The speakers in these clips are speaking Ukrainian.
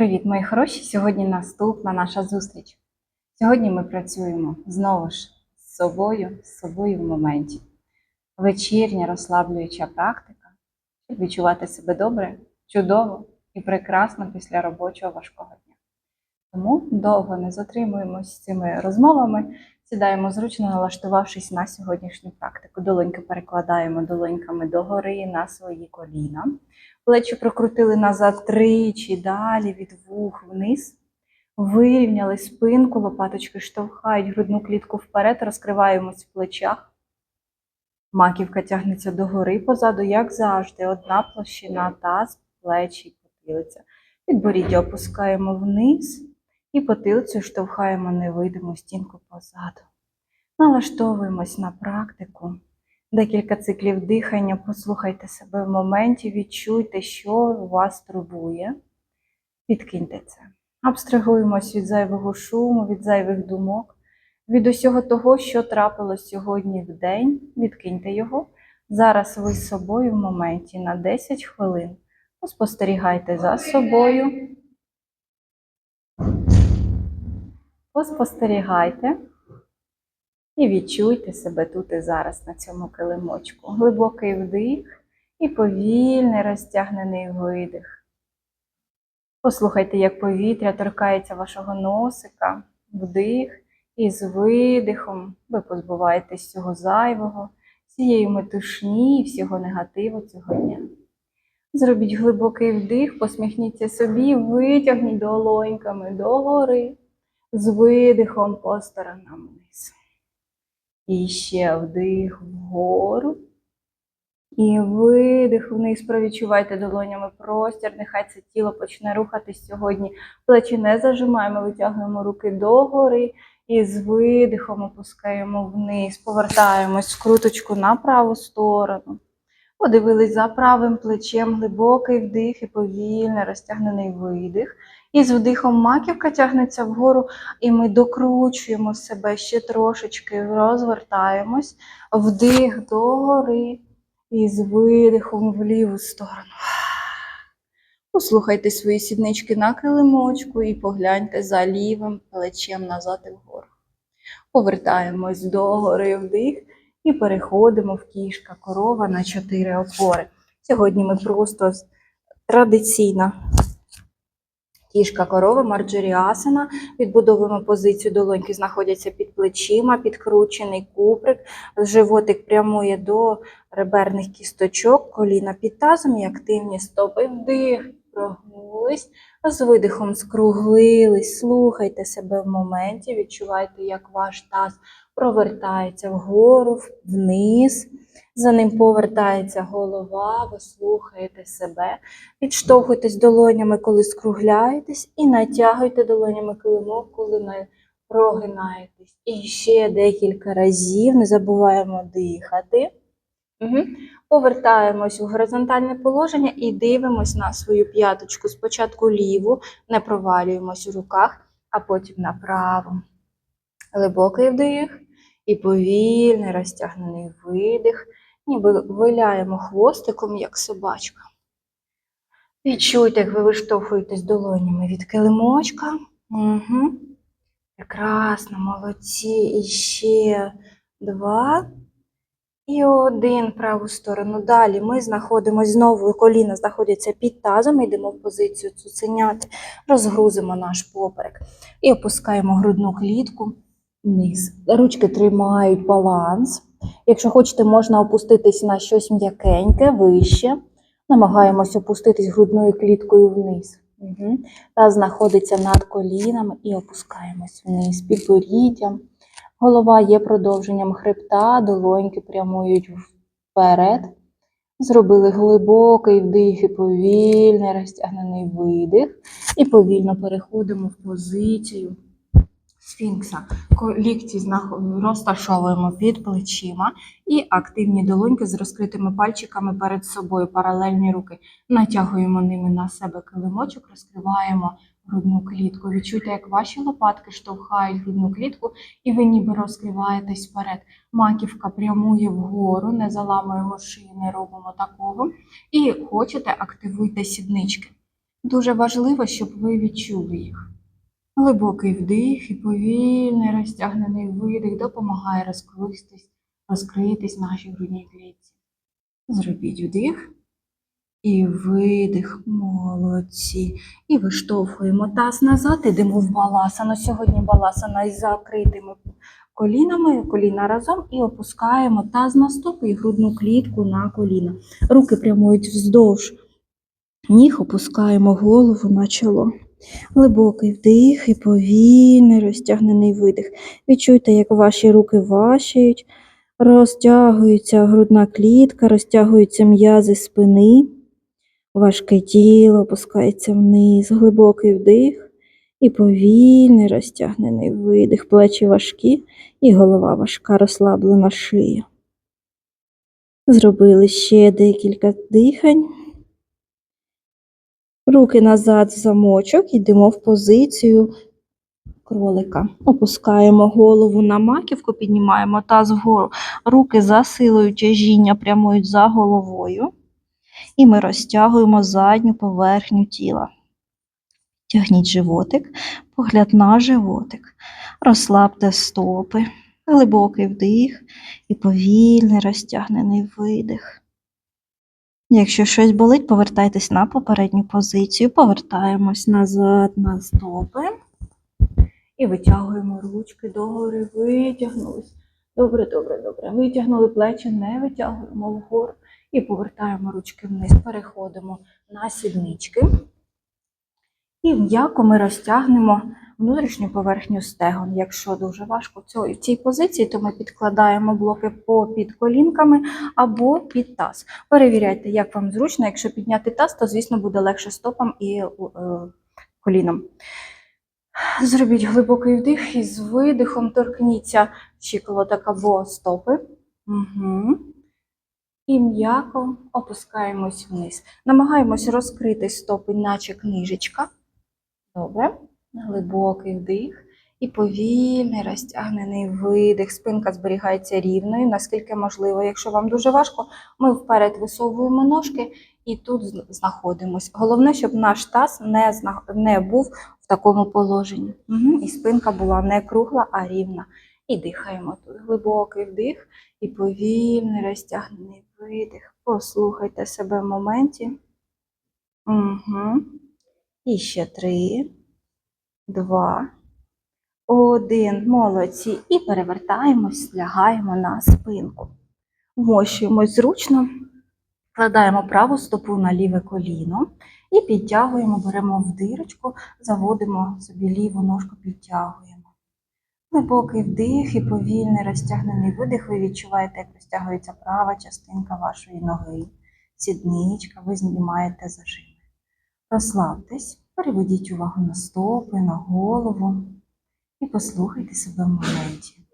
Привіт, мої хороші! Сьогодні наступна наша зустріч. Сьогодні ми працюємо знову ж з собою, з собою в моменті. Вечірня розслаблююча практика, щоб відчувати себе добре, чудово і прекрасно після робочого важкого дня. Тому довго не затримуємось цими розмовами, сідаємо зручно, налаштувавшись на сьогоднішню практику. Долоньки перекладаємо долоньками догори на свої коліна. Плечі прокрутили назад тричі, далі від вух вниз. Вирівняли спинку, лопаточки штовхають грудну клітку вперед, розкриваємось в плечах. Маківка тягнеться догори позаду, як завжди. Одна площина, таз, плечі потилиця. Підборіддя опускаємо вниз і потилицю штовхаємо невидиму стінку позаду. Налаштовуємось на практику. Декілька циклів дихання, послухайте себе в моменті, відчуйте, що вас турбує. Відкиньте це. Абстрагуємось від зайвого шуму, від зайвих думок, від усього того, що трапилось сьогодні в день. Відкиньте його. Зараз ви з собою в моменті на 10 хвилин. Поспостерігайте за собою. Поспостерігайте. І відчуйте себе тут і зараз на цьому килимочку. Глибокий вдих і повільний розтягнений видих. Послухайте, як повітря торкається вашого носика, вдих, і з видихом ви позбуваєтесь цього зайвого, цієї метушні і всього негативу цього дня. Зробіть глибокий вдих, посміхніться собі, витягніть долоньками догори, з видихом по сторонам вниз. І ще вдих вгору. І видих вниз. Провідчувайте долонями простір. Нехай це тіло почне рухатись сьогодні. Плечі не зажимаємо, витягуємо руки догори. І з видихом опускаємо вниз. Повертаємось в круточку на праву сторону. Подивились за правим плечем глибокий вдих і повільний розтягнений видих. І з вдихом маківка тягнеться вгору, і ми докручуємо себе ще трошечки, розвертаємось, вдих догори і з видихом в ліву сторону. Послухайте свої сіднички на килимочку і погляньте за лівим плечем назад і вгору. Повертаємось догори вдих і переходимо в кішка корова на чотири опори. Сьогодні ми просто традиційно Кішка корови марджоріасана. Відбудовуємо позицію долоньки, знаходяться під плечима, підкручений куприк. Животик прямує до реберних кісточок, коліна під тазом і активні стопи. Вдих, прогнулись, з видихом скруглились. Слухайте себе в моменті, відчувайте, як ваш таз провертається вгору, вниз. За ним повертається голова, ви слухаєте себе, підштовхуйтесь долонями, коли скругляєтесь, і натягуйте долонями килимок, коли не прогинаєтесь. І ще декілька разів, не забуваємо дихати. Угу. Повертаємось у горизонтальне положення і дивимось на свою п'яточку. Спочатку ліву, не провалюємось у руках, а потім направо. Глибокий вдих і повільний розтягнений видих ніби виляємо хвостиком, як собачка. Відчуйте, як ви виштовхуєтесь долонями від килимочка. Угу. Прекрасно, молодці. І ще два. І один праву сторону. Далі ми знаходимося знову, коліна знаходяться під тазом, йдемо в позицію цуценяти, розгрузимо наш поперек і опускаємо грудну клітку вниз. Ручки тримають баланс. Якщо хочете, можна опуститись на щось м'якеньке, вище. Намагаємось опуститись грудною кліткою вниз. Угу. Та знаходиться над колінами і опускаємось вниз. Підборіддям. Голова є продовженням хребта, долоньки прямують вперед. Зробили глибокий вдих і повільний розтягнений видих. І повільно переходимо в позицію сфінкса. Лікті розташовуємо під плечима і активні долоньки з розкритими пальчиками перед собою, паралельні руки. Натягуємо ними на себе килимочок, розкриваємо грудну клітку. Відчуйте, як ваші лопатки штовхають грудну клітку, і ви ніби розкриваєтесь вперед. Маківка прямує вгору, не заламуємо шиї, не робимо такого. І хочете, активуйте сіднички. Дуже важливо, щоб ви відчули їх. Глибокий вдих і повільний розтягнений видих допомагає розкритись, розкритись нашій грудній клітці. Зробіть вдих і видих. Молодці. І виштовхуємо таз назад, ідемо в баласану. Сьогодні баласана із закритими колінами, коліна разом, і опускаємо таз на стопи і грудну клітку на коліна. Руки прямують вздовж ніг, опускаємо голову на чоло. Глибокий вдих і повільний розтягнений видих. Відчуйте, як ваші руки вашають, розтягується грудна клітка, розтягуються м'язи спини, важке тіло опускається вниз, глибокий вдих і повільний розтягнений видих. Плечі важкі і голова важка, розслаблена шия. Зробили ще декілька дихань. Руки назад в замочок, йдемо в позицію кролика. Опускаємо голову на маківку, піднімаємо таз вгору. Руки за силою тяжіння прямують за головою. І ми розтягуємо задню поверхню тіла. Тягніть животик, погляд на животик. Розслабте стопи, глибокий вдих і повільний розтягнений видих. Якщо щось болить, повертайтесь на попередню позицію, повертаємось назад на стопи і витягуємо ручки догори, витягнулись. Добре, добре, добре. Витягнули плечі, не витягуємо вгору і повертаємо ручки вниз. Переходимо на сіднички. І м'яко ми розтягнемо внутрішню поверхню стегон. Якщо дуже важко в цій- позиції, то ми підкладаємо блоки по під колінками або під таз. Перевіряйте, як вам зручно. Якщо підняти таз, то, звісно, буде легше стопам і е, коліном. Зробіть глибокий вдих і з видихом торкніться щиколоток або стопи. Угу. І м'яко опускаємось вниз. Намагаємось розкрити стопи, наче книжечка. Добре. Глибокий вдих і повільний розтягнений видих. Спинка зберігається рівною, наскільки можливо. Якщо вам дуже важко, ми вперед висовуємо ножки і тут з- знаходимось. Головне, щоб наш таз не, не був в такому положенні. Угу. І спинка була не кругла, а рівна. І дихаємо тут. Глибокий вдих і повільний розтягнений видих. Послухайте себе в моменті. Угу. І ще три, два, один. Молодці. І перевертаємось, лягаємо на спинку. Вмощуємось зручно, кладаємо праву стопу на ліве коліно і підтягуємо, беремо в дирочку, заводимо собі ліву ножку, підтягуємо. Глибокий вдих і повільний розтягнений видих. Ви відчуваєте, як розтягується права частинка вашої ноги, сідничка, ви знімаєте зажими. Розслабтесь, переведіть увагу на стопи, на голову і послухайте себе в моменті.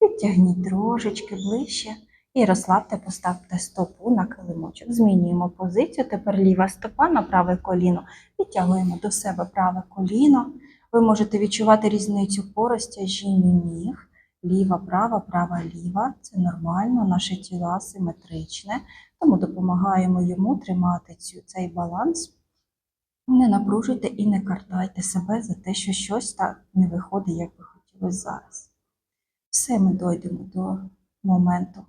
Підтягніть трошечки ближче і розслабте, поставте стопу на килимочок. Змінюємо позицію. Тепер ліва стопа на праве коліно. Підтягуємо до себе праве коліно. Ви можете відчувати різницю по розтяжінню ніг. Ліва, права, права, ліва. Це нормально, наше тіло асиметричне, тому допомагаємо йому тримати цю, цей баланс. Не напружуйте і не картайте себе за те, що щось так не виходить, як би хотілося зараз. Все ми дойдемо до моменту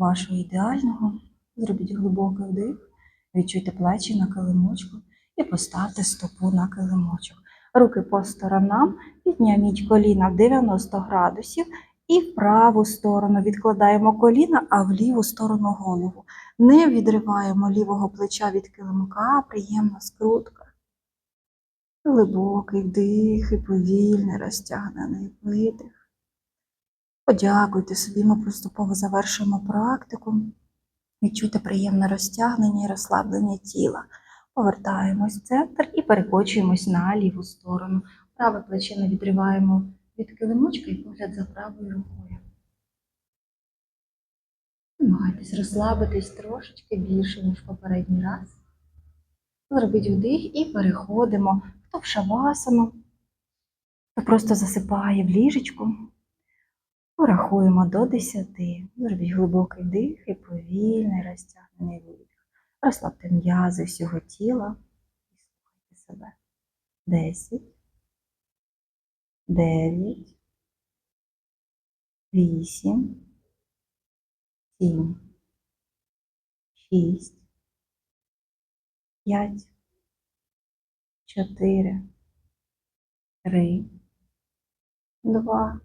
вашого ідеального. Зробіть глибокий вдих, відчуйте плечі на килимочку і поставте стопу на килимочок. Руки по сторонам, підніміть коліна в 90 градусів і в праву сторону відкладаємо коліна, а в ліву сторону голову. Не відриваємо лівого плеча від килимка, приємна скрутка. Глибокий вдих і повільний розтягнений видих. Подякуйте собі, ми поступово завершуємо практику. Відчуйте приємне розтягнення і розслаблення тіла. Повертаємось в центр і перекочуємось на ліву сторону. Праве плече не відриваємо від килимочка і погляд за правою рукою. Намагайтесь розслабитись трошечки більше, ніж попередній раз. Зробіть вдих і переходимо хто в шавасану, хто просто засипає в ліжечку. Порахуємо до 10. Зробіть глибокий вдих і повільний розтягнений видих. Розслабте м'язи всього тіла. себе. Десять, дев'ять, вісім, сім, шість, п'ять, чотири, три, два,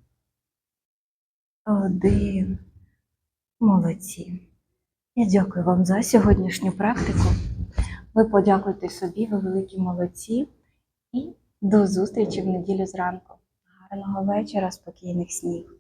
один. Молодці. Я дякую вам за сьогоднішню практику. Ви подякуйте собі, ви великі молодці. І до зустрічі в неділю зранку. Гарного вечора, спокійних снів.